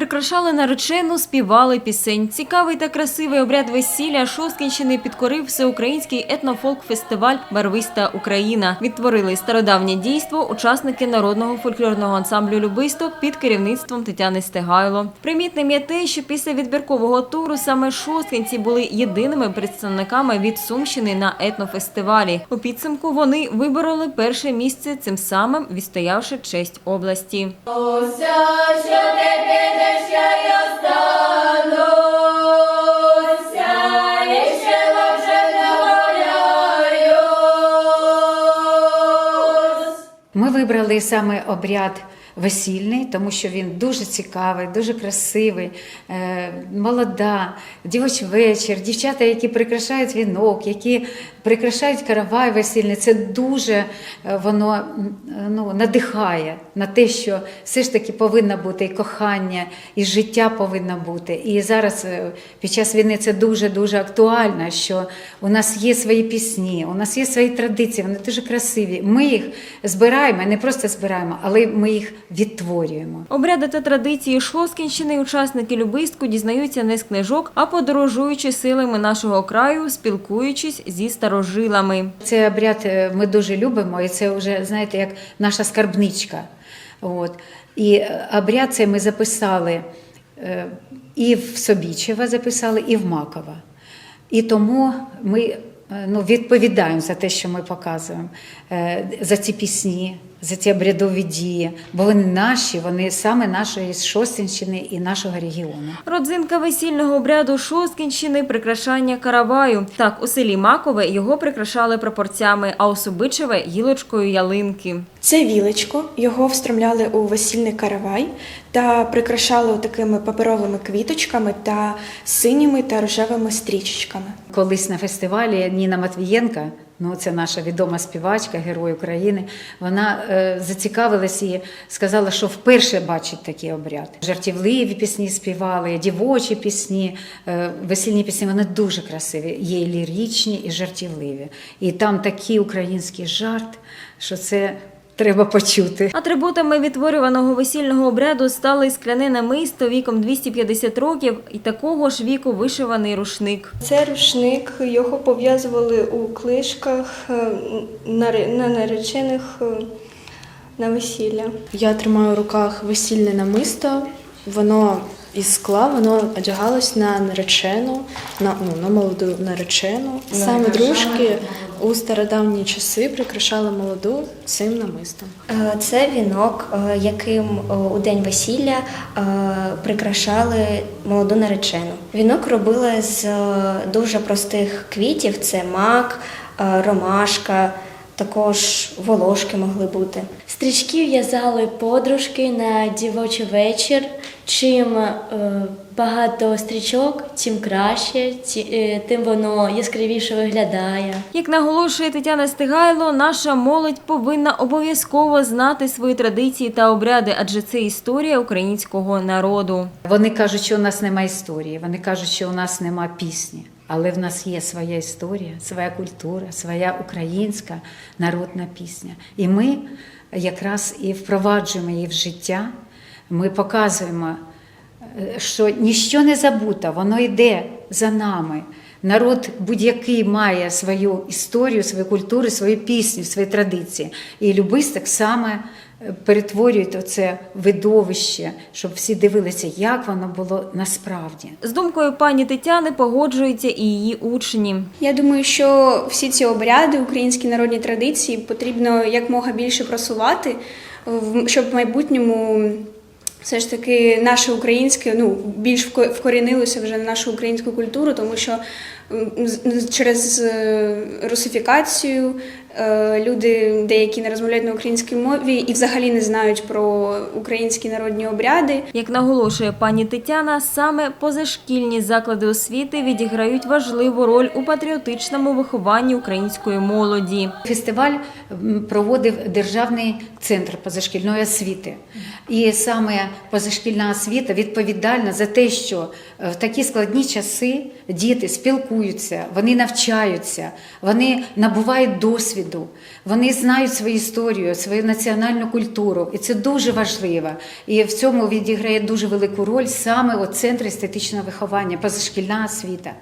Прикрашали наречену, співали пісень. Цікавий та красивий обряд весілля Шосткінщини підкорив всеукраїнський етнофолк-фестиваль Барвиста Україна. Відтворили стародавнє дійство учасники народного фольклорного ансамблю Любисток під керівництвом Тетяни Стегайло. Примітним є те, що після відбіркового туру саме шосткінці були єдиними представниками від Сумщини на етнофестивалі. У підсумку вони вибороли перше місце, цим самим відстоявши честь області. Ми вибрали саме обряд весільний, тому що він дуже цікавий, дуже красивий, е, молода, дівочий вечір, дівчата, які прикрашають вінок, які прикрашають каравай весільний. Це дуже е, воно ну, надихає на те, що все ж таки повинно бути і кохання, і життя повинно бути. І зараз е, під час війни це дуже дуже актуально, що у нас є свої пісні, у нас є свої традиції, вони дуже красиві. Ми їх збираємо, не просто збираємо, але ми їх відтворюємо. Обряди та традиції Шоскінщини учасники Любистку дізнаються не з книжок, а подорожуючи силами нашого краю, спілкуючись зі старожилами. Цей обряд е, ми дуже любимо, і це вже, знаєте, як наша скарбничка. От. І е, обряд цей ми записали е, і в Собічева записали, і в Макова. І тому ми ну, відповідаємо за те, що ми показуємо, за ці пісні, за ці обрядові дії, бо вони наші, вони саме нашої з Шостинщини і нашого регіону. Родзинка весільного обряду Шосткінщини – прикрашання караваю. Так, у селі Макове його прикрашали прапорцями, а у Собичеве – гілочкою ялинки. Це вілечко, його встромляли у весільний каравай та прикрашали такими паперовими квіточками та синіми та рожевими стрічечками. Колись на фестивалі Ніна Матвієнка, ну це наша відома співачка, герой України. Вона е, зацікавилась і сказала, що вперше бачить такий обряд. Жартівливі пісні співали, дівочі пісні, е, весільні пісні. Вони дуже красиві. Є і ліричні, і жартівливі. І там такий український жарт, що це треба почути. Атрибутами відтворюваного весільного обряду стали й скляне намисто віком 250 років і такого ж віку вишиваний рушник. Це рушник, його пов'язували у клишках е, на наречених е, на весілля. Я тримаю в руках весільне намисто. Воно із скла, воно одягалось на наречену, на, ну, на молоду наречену. Саме дружки у стародавні часи прикрашали молоду цим намистом. Е, Це вінок, е, яким е, у день весілля прикрашали молоду наречену. Вінок робили з дуже простих квітів: це мак, ромашка, також волошки могли бути. Стрічки в'язали подружки на дівочий вечір. Чим багато стрічок, тим краще, е, тим воно яскравіше виглядає. Як наголошує Тетяна Стигайло, наша молодь повинна обов'язково знати свої традиції та обряди, адже це історія українського народу. Вони кажуть, що у нас немає історії, вони кажуть, що у нас нема пісні. Але в нас є своя історія, своя культура, своя українська народна пісня. І ми якраз і впроваджуємо її в життя. Ми показуємо, що ніщо не забуто, воно йде за нами. Народ будь-який має свою історію, свою культуру, свою пісню, свої традиції. І любисток саме е, перетворюють оце видовище, щоб всі дивилися, як воно було насправді. З думкою пані Тетяни погоджуються і її учні. Я думаю, що всі ці обряди, українські народні традиції потрібно якмога більше просувати, щоб в майбутньому все ж таки наше українське ну, більш вкорінилося вже в нашу українську культуру, тому що через е, русифікацію е, люди деякі не розмовляють на українській мові і взагалі не знають про українські народні обряди. Як наголошує пані Тетяна, саме позашкільні заклади освіти відіграють важливу роль у патріотичному вихованні української молоді. Фестиваль проводив Державний центр позашкільної освіти. І саме позашкільна освіта відповідальна за те, що е, в такі складні часи діти спілкуються, вони навчаються, вони набувають досвіду. Вони знають свою історію, свою національну культуру, і це дуже важливо. І в цьому відіграє дуже велику роль саме от центр естетичного виховання, позашкільна освіта.